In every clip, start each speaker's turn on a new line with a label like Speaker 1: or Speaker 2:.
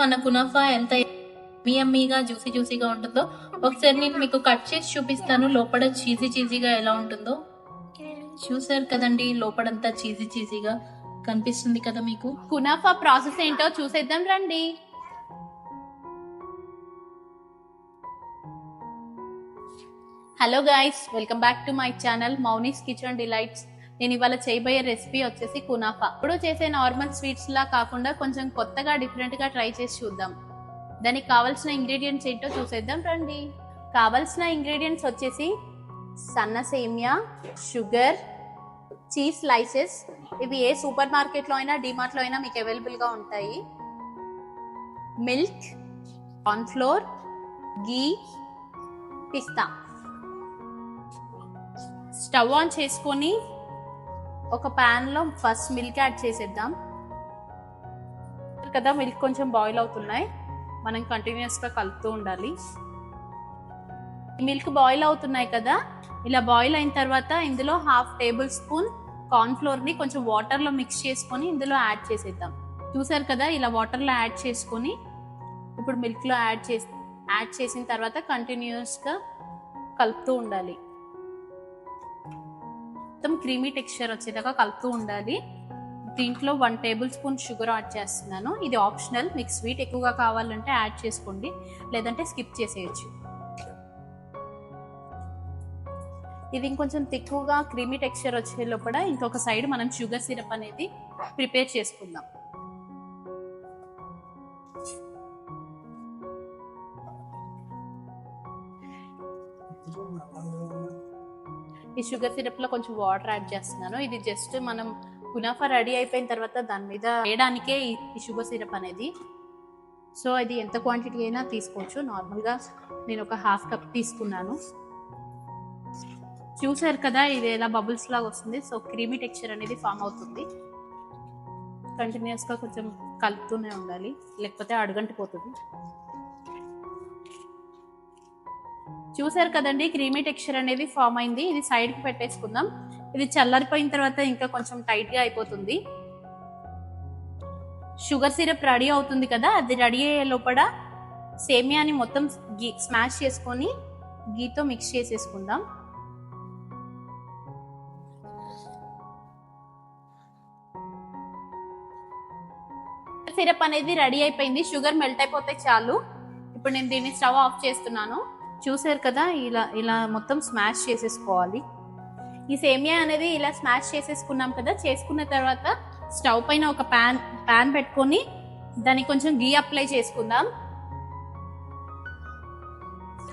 Speaker 1: మన కునఫా ఎంత యమ్మీగా జ్యూసీ జ్యూసీగా ఉంటుందో ఒకసారి నేను మీకు కట్ చేసి చూపిస్తాను. లోపల చీజీ చీజీగా ఎలా ఉంటుందో. చూసారు కదండి లోపలంతా చీజీ చీజీగా కనిపిస్తుంది కదా మీకు.
Speaker 2: కునాఫా ప్రాసెస్ ఏంటో చూసేద్దాం రండి. Hello guys welcome back to my channel Mouni's kitchen delights. నేను ఇవాళ చేయబోయే రెసిపీ వచ్చేసి కునాఫా. ఇప్పుడు చేసే నార్మల్ స్వీట్స్ లా కాకుండా కొంచెం కొత్తగా డిఫరెంట్గా ట్రై చేసి చూద్దాం. దానికి కావాల్సిన ఇంగ్రీడియంట్స్ ఏంటో చూసేద్దాం రండి. కావాల్సిన ఇంగ్రీడియంట్స్ వచ్చేసి సన్న సేమియా షుగర్ చీజ్ స్లైసెస్ ఇవి ఏ సూపర్ మార్కెట్లో అయినా డిమార్ట్లో అయినా మీకు అవైలబుల్గా ఉంటాయి. Milk cornflour ghee pista stove on చేసుకొని ఒక ప్యాన్లో ఫస్ట్ మిల్క్ యాడ్ చేసేద్దాం. కదా మిల్క్ కొంచెం బాయిల్ అవుతున్నాయి. మనం కంటిన్యూస్గా కలుపుతూ ఉండాలి. మిల్క్ బాయిల్ అవుతున్నాయి కదా ఇలా బాయిల్ అయిన తర్వాత ఇందులో హాఫ్ టేబుల్ స్పూన్ కార్న్ఫ్లోర్ని కొంచెం వాటర్లో మిక్స్ చేసుకొని ఇందులో యాడ్ చేసేద్దాం. చూసారు కదా ఇలా వాటర్లో యాడ్ చేసుకొని ఇప్పుడు మిల్క్లో యాడ్ చేసి యాడ్ చేసిన తర్వాత కంటిన్యూస్గా కలుపుతూ ఉండాలి. మొత్తం క్రీమీ టెక్స్చర్ వచ్చేదాకా కలుపుతూ ఉండాలి. దీంట్లో one tablespoon sugar add చేస్తున్నాను. ఇది ఆప్షనల్. మీకు స్వీట్ ఎక్కువగా కావాలంటే యాడ్ చేసుకోండి. లేదంటే స్కిప్ చేసేయచ్చు. ఇది ఇంకొంచెం తిక్కువగా క్రీమీ టెక్స్చర్ వచ్చే లోపల ఇంకొక సైడ్ మనం షుగర్ సిరప్ అనేది ప్రిపేర్ చేసుకుందాం. ఈ షుగర్ సిరప్లో కొంచెం వాటర్ యాడ్ చేస్తున్నాను. ఇది జస్ట్ మనం కునాఫా రెడీ అయిపోయిన తర్వాత దాని మీద వేయడానికే ఈ- షుగర్ సిరప్ అనేది. సో ఇది ఎంత క్వాంటిటీ అయినా తీసుకోవచ్చు. నార్మల్గా నేను ఒక హాఫ్ కప్ తీసుకున్నాను. చూసారు కదా ఇది ఎలా బబుల్స్ లాగా వస్తుంది. సో క్రీమీ టెక్స్చర్ అనేది ఫామ్ అవుతుంది. కంటిన్యూస్గా కొంచెం కలుపుతూనే ఉండాలి. లేకపోతే అడుగంటిపోతుంది. చూసారు కదండి క్రీమీ టెక్స్చర్ అనేది ఫామ్ అయింది. ఇది సైడ్కి పెట్టేసుకుందాం. ఇది చల్లారిపోయిన తర్వాత ఇంకా కొంచెం టైట్గా అయిపోతుంది. షుగర్ సిరప్ రెడీ అవుతుంది కదా అది రెడీ అయ్యే లోపల సేమియాని మొత్తం గీ స్మాష్ చేసుకొని గీతో మిక్స్ చేసేసుకుందాం. సిరప్ అనేది రెడీ అయిపోయింది. షుగర్ మెల్ట్ అయిపోతే చాలు. ఇప్పుడు నేను దీన్ని స్టవ్ ఆఫ్ చేస్తున్నాను. చూసారు కదా ఇలా ఇలా మొత్తం స్మాష్ చేసేసుకోవాలి. ఈ సేమియా అనేది ఇలా స్మాష్ చేసేసుకున్నాం కదా చేసుకున్న తర్వాత స్టవ్ పైన ఒక ప్యాన్ ప్యాన్ పెట్టుకొని దానికి కొంచెం గీ అప్లై చేసుకుందాం.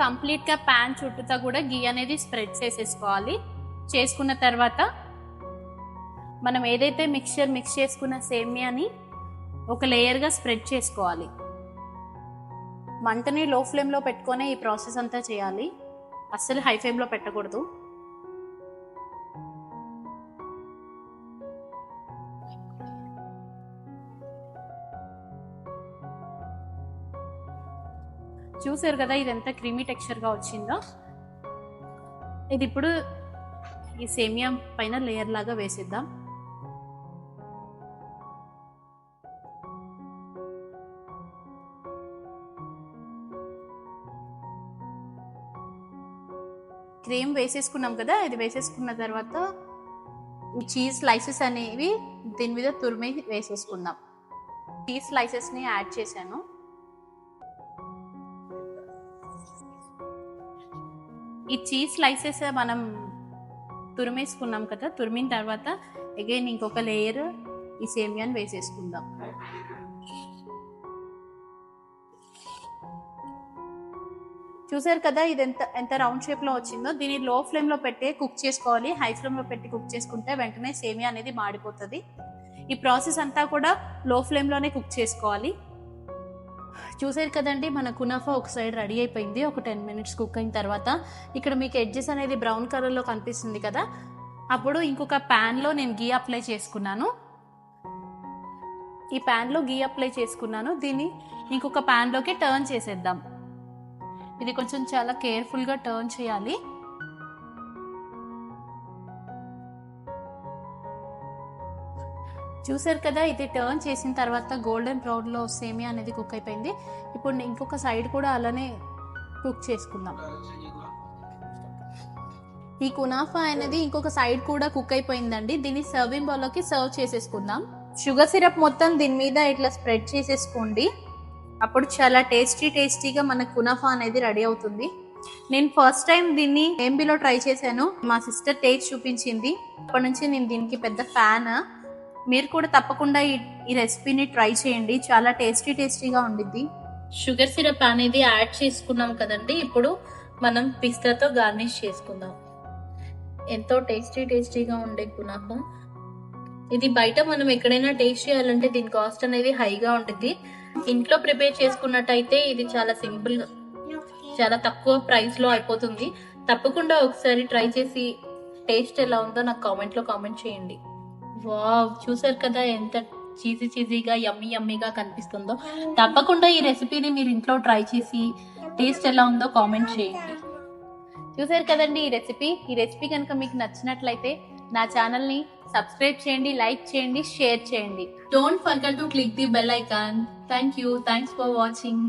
Speaker 2: కంప్లీట్గా ప్యాన్ చుట్టూతా కూడా గీ అనేది స్ప్రెడ్ చేసేసుకోవాలి. చేసుకున్న తర్వాత మనం ఏదైతే మిక్చర్ మిక్స్ చేసుకున్న సేమియాని ఒక లేయర్గా స్ప్రెడ్ చేసుకోవాలి. మంటని లో ఫ్లేమ్లో పెట్టుకొని ఈ ప్రాసెస్ అంతా చేయాలి. అస్సలు హై ఫ్లేమ్లో పెట్టకూడదు. చూసారు కదా ఇది ఎంత క్రీమీ టెక్స్చర్గా వచ్చిందో? ఇది ఇప్పుడు ఈ సేమియా పైన లేయర్ లాగా వేసిద్దాం. క్రీమ్ వేసేసుకున్నాం కదా ఇది వేసేసుకున్న తర్వాత ఈ చీజ్ స్లైసెస్ అనేవి దీని మీద తురిమి వేసేసుకుందాం. చీజ్ స్లైసెస్ని యాడ్ చేశాను. ఈ చీజ్ స్లైసెస్ మనం తురిమేసుకున్నాం కదా తురిమిన తర్వాత అగైన్ ఇంకొక లేయర్ ఈ సేమియాని వేసేసుకుందాం. చూసారు కదా ఇది ఎంత ఎంత రౌండ్ షేప్లో వచ్చిందో. దీన్ని లో ఫ్లేమ్లో పెట్టి కుక్ చేసుకోవాలి. హై ఫ్లేమ్లో పెట్టి కుక్ చేసుకుంటే వెంటనే సేమియా అనేది మాడిపోతుంది. ఈ ప్రాసెస్ అంతా కూడా లో ఫ్లేమ్లోనే కుక్ చేసుకోవాలి. చూసారు కదండి మన కునాఫా ఒక సైడ్ రెడీ అయిపోయింది. ఒక టెన్ మినిట్స్ కుక్ అయిన తర్వాత ఇక్కడ మీకు ఎడ్జెస్ అనేది బ్రౌన్ కలర్లో కనిపిస్తుంది కదా. అప్పుడు ఇంకొక ప్యాన్లో నేను గీ అప్లై చేసుకున్నాను. ఈ ప్యాన్లో గీ అప్లై చేసుకున్నాను. దీన్ని ఇంకొక ప్యాన్లోకి టర్న్ చేసేద్దాం. ఇది కొంచెం చాలా కేర్ఫుల్గా టర్న్ చేయాలి. చూసారు కదా ఇది టర్న్ చేసిన తర్వాత గోల్డెన్ బ్రౌన్లో సేమియా అనేది కుక్ అయిపోయింది. ఇప్పుడు నేను ఇంకొక సైడ్ కూడా అలానే కుక్ చేసుకుందాం. ఈ కునాఫా అనేది ఇంకొక సైడ్ కూడా కుక్ అయిపోయిందండి. దీన్ని సర్వింగ్ బౌల్లోకి సర్వ్ చేసేసుకుందాం. షుగర్ సిరప్ మొత్తం దీని మీద ఇట్లా స్ప్రెడ్ చేసేసుకోండి. అప్పుడు చాలా టేస్టీ టేస్టీగా మన కునఫా అనేది రెడీ అవుతుంది. నేను ఫస్ట్ టైం దీన్ని ఎంబీలో ట్రై చేశాను. మా సిస్టర్ టేస్ట్ చూపించింది. అప్పటి నుంచి నేను దీనికి పెద్ద ఫ్యాన్. మీరు కూడా తప్పకుండా ఈ ఈ రెసిపీని ట్రై చేయండి. చాలా టేస్టీ టేస్టీగా ఉండిద్ది.
Speaker 1: షుగర్ సిరప్ అనేది యాడ్ చేసుకున్నాం కదండి. ఇప్పుడు మనం పిస్తాతో గార్నిష్ చేసుకుందాం. ఎంతో టేస్టీ టేస్టీగా ఉండే గుణాపం ఇది బయట మనం ఎక్కడైనా టేస్ట్ చేయాలంటే దీని కాస్ట్ అనేది హైగా ఉంటుంది ఇంట్లో ప్రిపేర్ చేసుకున్నట్టయితే ఇది చాలా సింపుల్ చాలా తక్కువ ప్రైస్లో అయిపోతుంది. తప్పకుండా ఒకసారి ట్రై చేసి టేస్ట్ ఎలా ఉందో నాకు కామెంట్లో కామెంట్ చేయండి. వావ్ చూసారు కదా ఎంత చీజీ చీజీగా యమ్మీ యమ్మీగా కనిపిస్తుందో. తప్పకుండా ఈ రెసిపీని మీరు ఇంట్లో ట్రై చేసి టేస్ట్ ఎలా ఉందో కామెంట్ చేయండి.
Speaker 2: చూసారు కదండి ఈ రెసిపీ ఈ రెసిపీ కనుక మీకు నచ్చినట్లయితే నా ఛానల్ని సబ్స్క్రైబ్ చేయండి లైక్ చేయండి షేర్ చేయండి.
Speaker 1: Don't forget to click the bell icon thank you thanks for watching